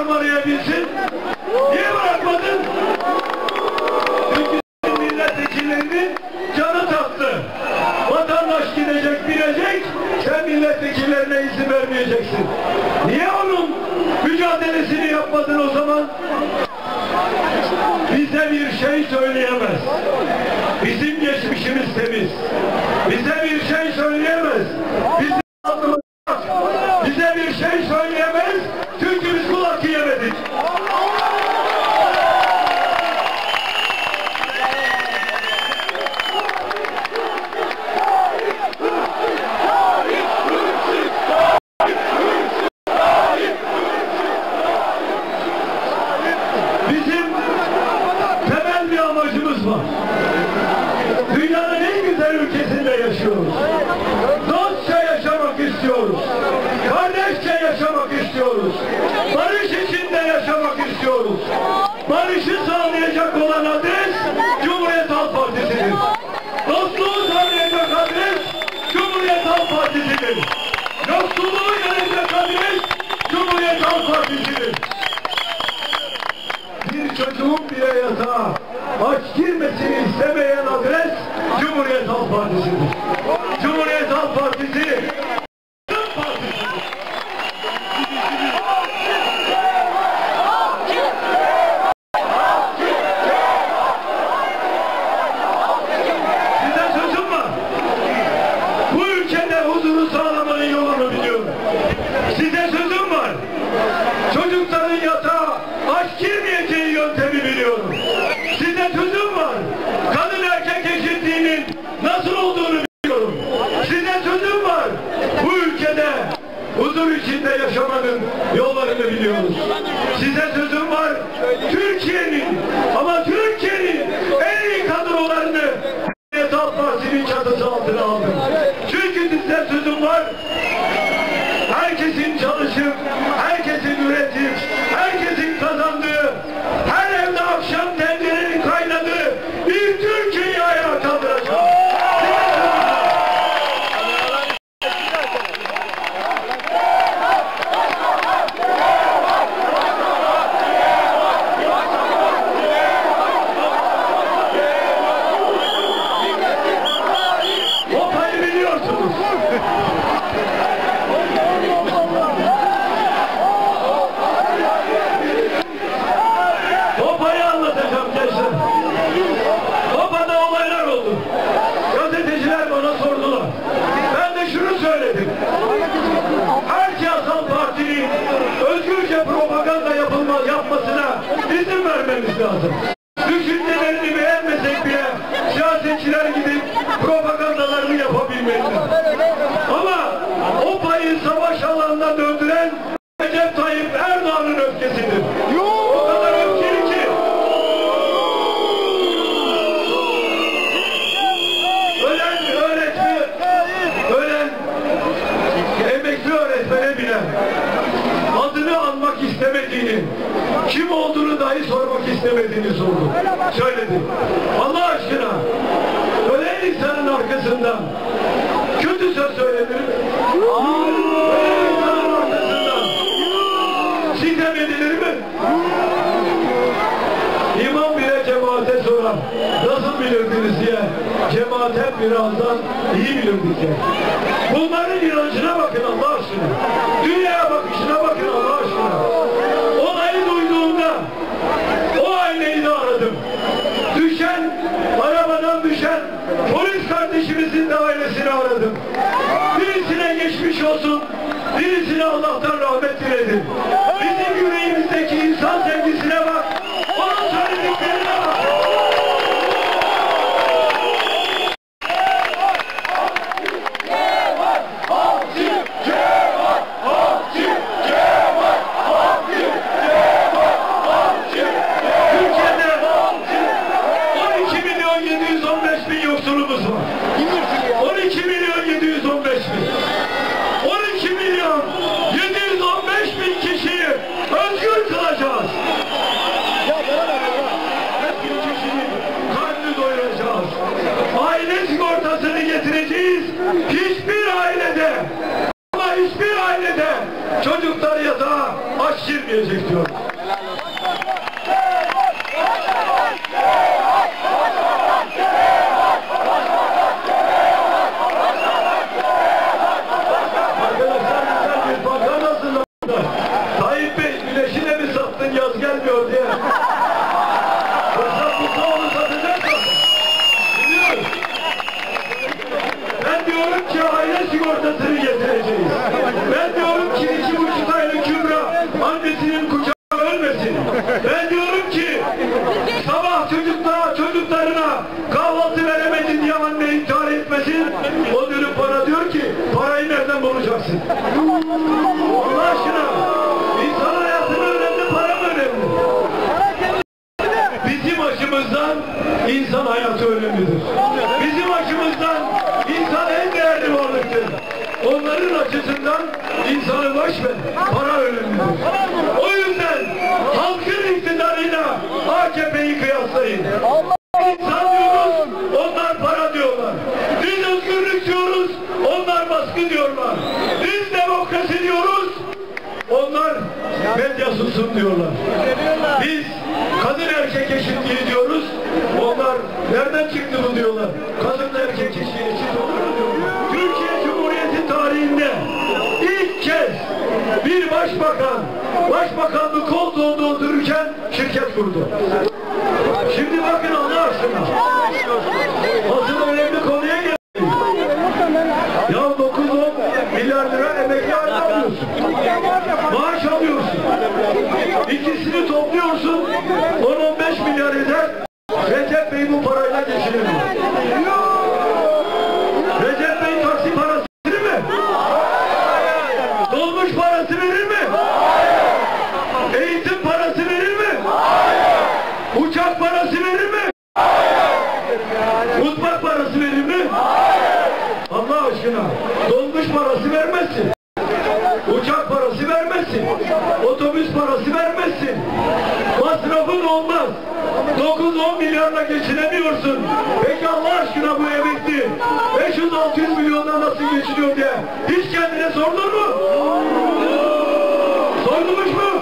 harmalayabilsin? Niye bırakmadın? Çünkü milletvekillerinin canı tattı. Vatandaş gidecek, bilecek, sen milletvekillerine izin vermeyeceksin. Niye onun mücadelesini yapmadın o zaman? Bize bir şey söyleyemez. Bizim geçmişimiz temiz. Bize bir şey söyleyemez. Bizim aklımız var. Bize bir şey söyleyemez. Çünkü biz kulak yemedik. Bizim temel bir amacımız var. Dünyanın en güzel ülkesinde yaşıyoruz. Dostça yaşamak istiyoruz. Kardeşçe yaşamak istiyoruz. Barış içinde yaşamak istiyoruz. Barışı sağlayacak olan adres Cumhuriyet Halk Partisi'dir. Dostluğu sağlayacak adres Cumhuriyet Halk Partisi'dir. Yoksulluğu yenecek adres Cumhuriyet Halk Partisi'dir bir çocuğun bile yatağa aç girmesini istemeyen adres Cumhuriyet Halk Partisi'dir. Cumhuriyet Halk Partisi Halk Partisi'dir. Size sözüm var. Bu ülkede huzuru sağlamanın yolunu biliyorum. Size sözüm var. Çocukların yatağa aç girmeyeceği yöntemi biliyorum. Size sözüm var. Kadın erkek eşitliğinin nasıl olduğunu biliyorum. Size sözüm var. Bu ülkede huzur içinde yaşamanın yollarını biliyoruz. Size sözüm var. Türkiye'nin ama Türkiye'nin en iyi kadrolarını Halk Partisi'nin çatısı altına aldım. Çünkü size sözüm var. Topayı anlatacağım gençler. Topa'da olaylar oldu. Gazeteciler bana sordular. Ben de şunu söyledim. Her partinin özgürce propaganda yapılma, izin vermemiz lazım. Düşüncelerini beğenmesek bile siyasetçiler gidip kim olduğunu dahi sormak istemediğini sordu. Söyledi. Allah aşkına ölen insanın arkasından kötü söz söylenir? Ölen insanın arkasından sitem edilir mi? İmam bile cemaate sorar. Nasıl bilirdiniz diye. Cemaat hep birazdan iyi bilirdik diye. Bunların inancına bakın Allah aşkına. Dünyaya bakışına bakın Allah birisine Allah'tan rahmet diledim. Getireceğiz. Hiçbir ailede ama hiçbir ailede çocuklar yatağa aç girmeyecek diyor. Nereden bulacaksın? Allah aşkına kurdu. Şimdi bakın Allah aşkına. Asıl önemli konuya geldik. Ya 9-10 milyar lira emekli aylığı alıyorsun. Maaş alıyorsun. İkisini topluyorsun. 10-15 milyar eder. Recep Bey bu parayla milyarla geçinemiyorsun. Peki Allah aşkına bu emekli 500-600 milyonla nasıl geçiniyor diye hiç kendine sordun mu? Sordunuz mu?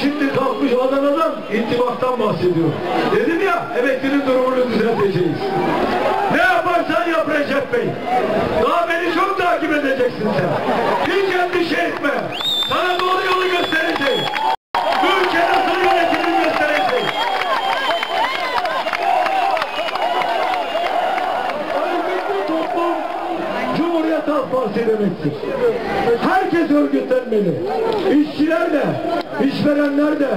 Şimdi kalkmış Adana'dan intibaktan bahsediyor. Dedim ya emeklinin durumunu düzelteceğiz. Ne yaparsan yap Recep Bey. İşçiler de, işverenler de,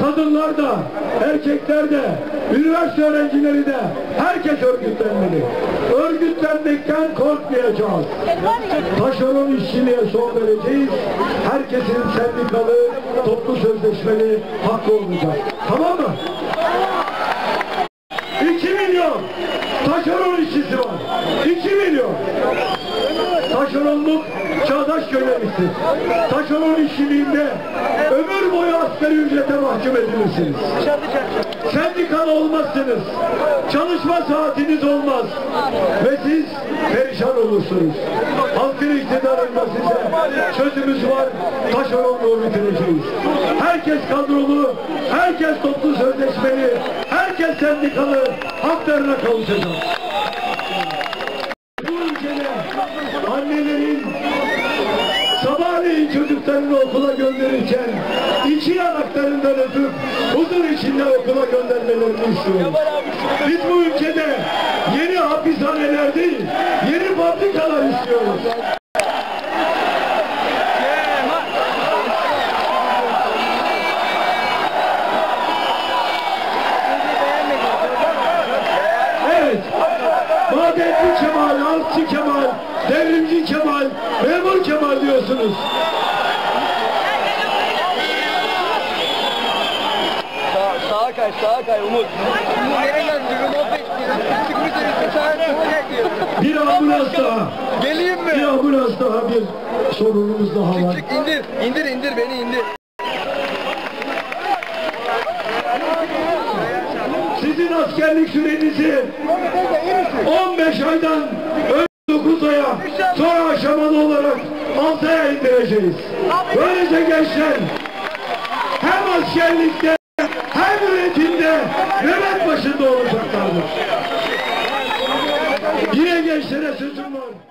kadınlar da, erkekler de, üniversite öğrencileri de herkes örgütlenmeli. Örgütlenmekten korkmayacağız. Taşeron işçiliğe son vereceğiz. Herkesin sendikalı, toplu sözleşmeli hakkı olacak. Tamam mı? Köleliktir. Taşeron işçiliğinde ömür boyu asgari ücrete mahkum edilirsiniz. Sendikalı olmazsınız. Çalışma saatiniz olmaz. Ve siz perişan olursunuz. Halkın iktidarında size sözümüz var. Taşeronluğu bitireceğiz. Herkes kadrolu, herkes toplu sözleşmeli, herkes sendikalı haklarına kavuşacak. Çocuklarını okula gönderirken iki yanaklarından öpüp huzur içinde okula göndermelerini istiyoruz. Biz bu ülkede yeni hapishaneler değil, yeni fabrikalar istiyoruz. Madenci Kemal, Halkçı Kemal, Devrimci Kemal, Memur Kemal diyorsunuz. Sağa, sağa kay, sağa kay Umut. Bir ambulans daha. Geleyim Bir mi? ambulans daha, bir sorunumuz daha var. Çık indir, indir indir beni indir. Sizin askerlik sürenizi 15 aydan önce 9 aya sonra aşamalı olarak 6 aya indireceğiz. Böylece gençler hem askerlikte nöbet başında olacaklardır. Yine gençlere sözüm var.